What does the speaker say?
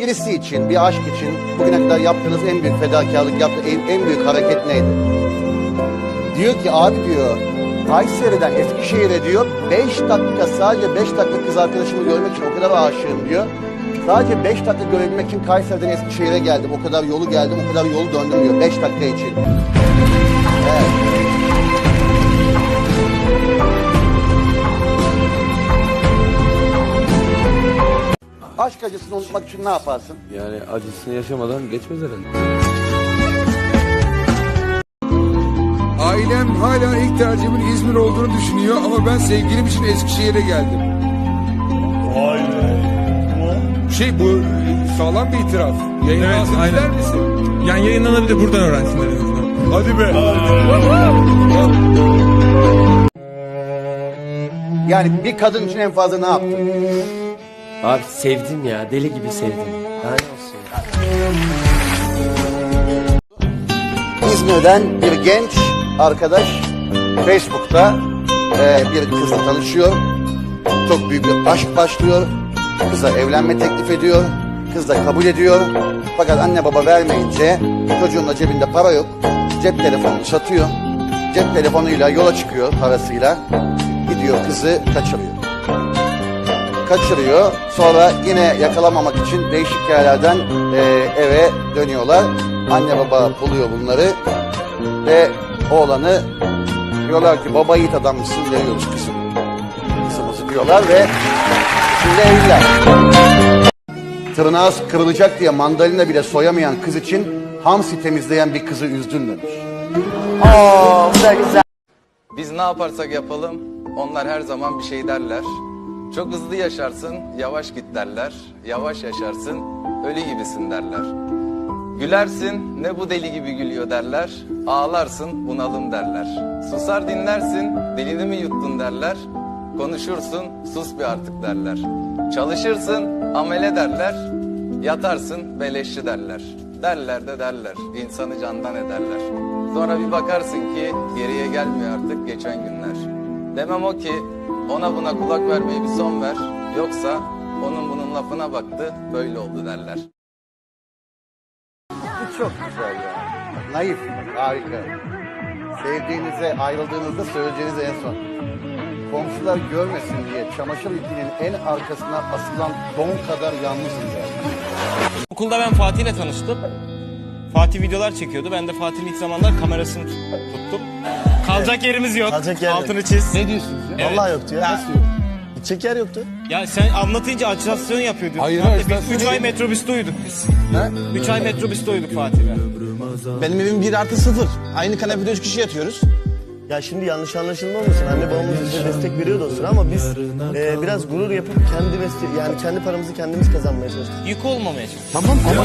birisi için, bir aşk için bugüne kadar yaptığınız en büyük fedakarlık, yaptığı en, en büyük hareket neydi? Diyor ki abi diyor Kayseri'den Eskişehir'e diyor 5 dakika sadece 5 dakika kız arkadaşımı görmek için o kadar aşığım diyor. Sadece 5 dakika görebilmek için Kayseri'den Eskişehir'e geldim. O kadar yolu geldim, o kadar yolu döndüm diyor 5 dakika için. Evet. Aşk acısını unutmak için ne yaparsın? Yani acısını yaşamadan geçmez herhalde. Ailem hala ilk tercihimin İzmir olduğunu düşünüyor ama ben sevgilim için Eskişehir'e geldim. Vay be. Şey bu sağlam bir itiraf. Yayınlansın Evet, aynen. ister misin? Yani yayınlanabilir buradan öğrensinler en azından. Hadi be. Yani bir kadın için en fazla ne yaptın? Abi sevdim ya deli gibi sevdim. Daha olsun? İzmir'den bir genç arkadaş Facebook'ta e, bir kızla tanışıyor. Çok büyük bir aşk başlıyor. Kıza evlenme teklif ediyor. Kız da kabul ediyor. Fakat anne baba vermeyince çocuğun da cebinde para yok. Cep telefonunu satıyor. Cep telefonuyla yola çıkıyor parasıyla. Gidiyor kızı kaçırıyor. Kaçırıyor. Sonra yine yakalamamak için değişik yerlerden e, eve dönüyorlar. Anne baba buluyor bunları ve oğlanı diyorlar ki baba yiğit adammışsın veriyoruz kızım. Kızımızı diyorlar ve şimdi evliler. Tırnağı kırılacak diye mandalina bile soyamayan kız için hamsi temizleyen bir kızı üzdün demiş. Biz ne yaparsak yapalım onlar her zaman bir şey derler. Çok hızlı yaşarsın, yavaş git derler. Yavaş yaşarsın, ölü gibisin derler. Gülersin, ne bu deli gibi gülüyor derler. Ağlarsın, bunalım derler. Susar dinlersin, dilini mi yuttun derler. Konuşursun, sus bir artık derler. Çalışırsın, amele derler. Yatarsın, beleşçi derler. Derler de derler, insanı candan ederler. Sonra bir bakarsın ki geriye gelmiyor artık geçen günler. Demem o ki ona buna kulak vermeyi bir son ver. Yoksa onun bunun lafına baktı böyle oldu derler. Bu çok güzel ya. Naif, harika. Sevdiğinize, ayrıldığınızda söyleyeceğiniz en son. Komşular görmesin diye çamaşır ipinin en arkasına asılan don kadar yalnızım ya. Okulda ben Fatih'le tanıştım. Fatih videolar çekiyordu. Ben de Fatih'in ilk zamanlar kamerasını tut- tuttum. Kalacak yerimiz yok. Kalacak yer yok. Altını çiz. Ne diyorsunuz ya? Evet. Vallahi yoktu ya. Ya- Nasıl yok? Gidecek yer yoktu. Ya sen anlatınca acitasyon yapıyor diyorsun. Hayır, hayır, Biz sen 3 ay metrobüste uyuduk biz. 3 ay metrobüste uyuduk Fatih'le. Benim evim 1 artı 0. Aynı kanepede 3 kişi yatıyoruz. Ya şimdi yanlış anlaşılma olmasın. Anne babamız bize destek veriyordu o sıra ama biz e, biraz gurur yapıp kendi mesle yani kendi paramızı kendimiz kazanmaya çalıştık. Yük olmamaya çalıştık. Tamam ama